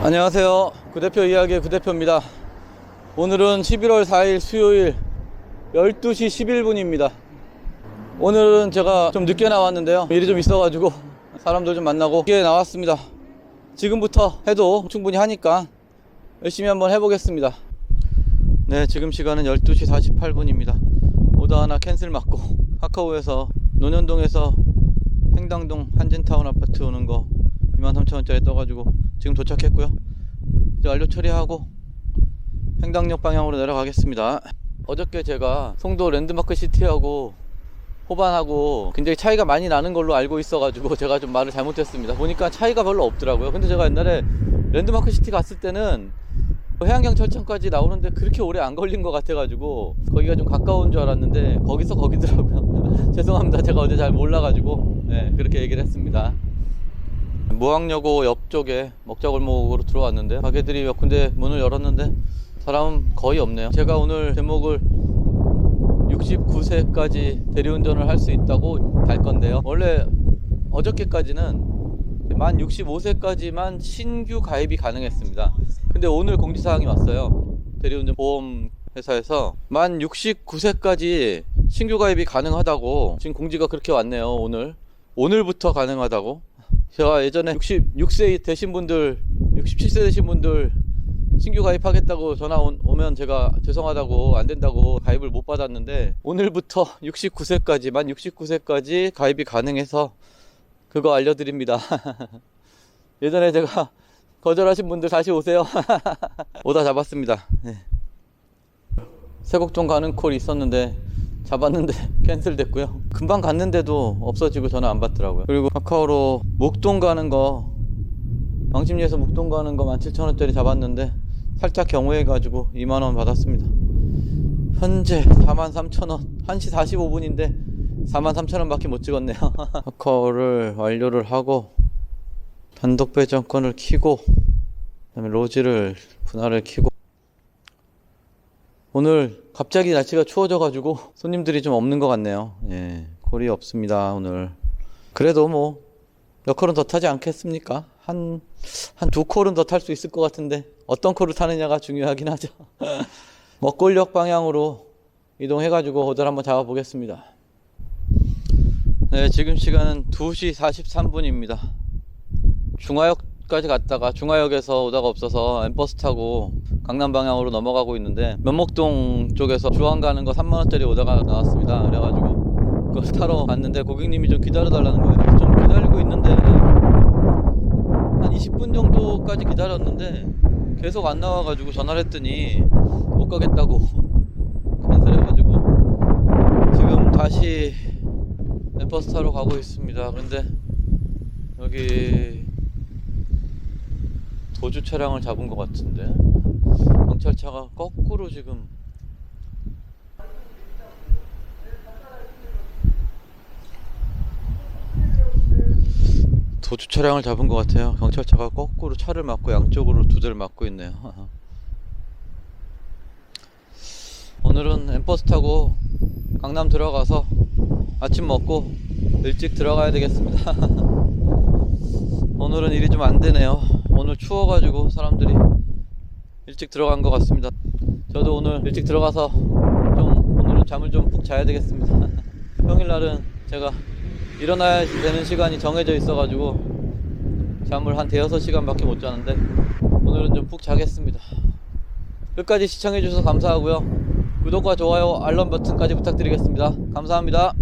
안녕하세요. 구대표 이야기의 구대표입니다. 오늘은 11월 4일 수요일 12시 11분입니다. 오늘은 제가 좀 늦게 나왔는데요. 일이 좀 있어가지고 사람들 좀 만나고 늦게 나왔습니다. 지금부터 해도 충분히 하니까 열심히 한번 해보겠습니다. 네, 지금 시간은 12시 48분입니다. 오다 하나 캔슬 맞고 카카오에서 논현동에서 횡당동 한진타운 아파트 오는 거 23,000원짜리 떠가지고 지금 도착했고요. 이제 완료 처리하고 횡당역 방향으로 내려가겠습니다. 어저께 제가 송도 랜드마크 시티하고 호반하고 굉장히 차이가 많이 나는 걸로 알고 있어가지고 제가 좀 말을 잘못했습니다. 보니까 차이가 별로 없더라고요. 근데 제가 옛날에 랜드마크 시티 갔을 때는 해안경 철천까지 나오는데 그렇게 오래 안 걸린 것 같아가지고 거기가 좀 가까운 줄 알았는데 거기서 거기더라고요. 죄송합니다. 제가 어제 잘 몰라가지고 네, 그렇게 얘기를 했습니다. 무항여고 옆쪽에 먹자골목으로 들어왔는데 가게들이 몇 군데 문을 열었는데 사람은 거의 없네요. 제가 오늘 제목을 69세까지 대리운전을 할 수 있다고 달 건데요. 원래 어저께까지는 만 65세까지만 신규 가입이 가능했습니다. 근데 오늘 공지사항이 왔어요. 대리운전 보험 회사에서 만 69세까지 신규 가입이 가능하다고 지금 공지가 그렇게 왔네요. 오늘 오늘부터 가능하다고. 제가 예전에 66세 되신 분들, 67세 되신 분들 신규 가입하겠다고 전화 온- 오면 제가 죄송하다고 안 된다고 가입을 못 받았는데 오늘부터 69세까지 만 69세까지 가입이 가능해서 그거 알려드립니다. 예전에 제가 거절하신 분들 다시 오세요. 오다 잡았습니다. 네. 세곡동 가는 콜이 있었는데 잡았는데 캔슬됐고요. 금방 갔는데도 없어지고 전화 안 받더라고요. 그리고 카카오로 목동 가는 거 왕십리에서 목동 가는 거 17,000원짜리 잡았는데 살짝 경우해가지고 2만 원 받았습니다. 현재 43,000원 1시 45분인데 43,000원 밖에 못 찍었네요. 카카오를 완료를 하고 단독 배정권을 키고 그다음에 로지를 분할을 키고 오늘 갑자기 날씨가 추워져가지고 손님들이 좀 없는 것 같네요. 예, 골이 없습니다 오늘. 그래도 뭐 몇 콜은 더 타지 않겠습니까? 한 한 두 콜은 더 탈 수 있을 것 같은데 어떤 콜을 타느냐가 중요하긴 하죠. 먹골역 방향으로 이동해가지고 호들 한번 잡아보겠습니다. 네, 지금 시간은 2시 43분입니다. 중화역 까지 갔다가 중화역에서 오다가 없어서 엠버스 타고 강남 방향으로 넘어가고 있는데 면목동 쪽에서 주황 가는 거 3만원짜리 오다가 나왔습니다. 그래가지고 그걸 타러 갔는데 고객님이 좀 기다려달라는 거예요. 좀 기다리고 있는데 한 20분 정도까지 기다렸는데 계속 안 나와가지고 전화를 했더니 못 가겠다고 캔슬해가지고 지금 다시 엠버스 타러 가고 있습니다. 근데 여기 도주 차량을 잡은 것 같은데 경찰차가 거꾸로 지금 도주 차량을 잡은 것 같아요. 경찰차가 거꾸로 차를 막고 양쪽으로 두 대를 막고 있네요. 오늘은 엠버스 타고 강남 들어가서 아침 먹고 일찍 들어가야 되겠습니다. 오늘은 일이 좀 안 되네요. 오늘 추워가지고 사람들이 일찍 들어간 것 같습니다. 저도 오늘 일찍 들어가서 좀 오늘은 잠을 좀 푹 자야 되겠습니다. 평일날은 제가 일어나야 되는 시간이 정해져 있어가지고 잠을 한 대여섯 시간밖에 못 자는데 오늘은 좀 푹 자겠습니다. 끝까지 시청해주셔서 감사하고요. 구독과 좋아요, 알람 버튼까지 부탁드리겠습니다. 감사합니다.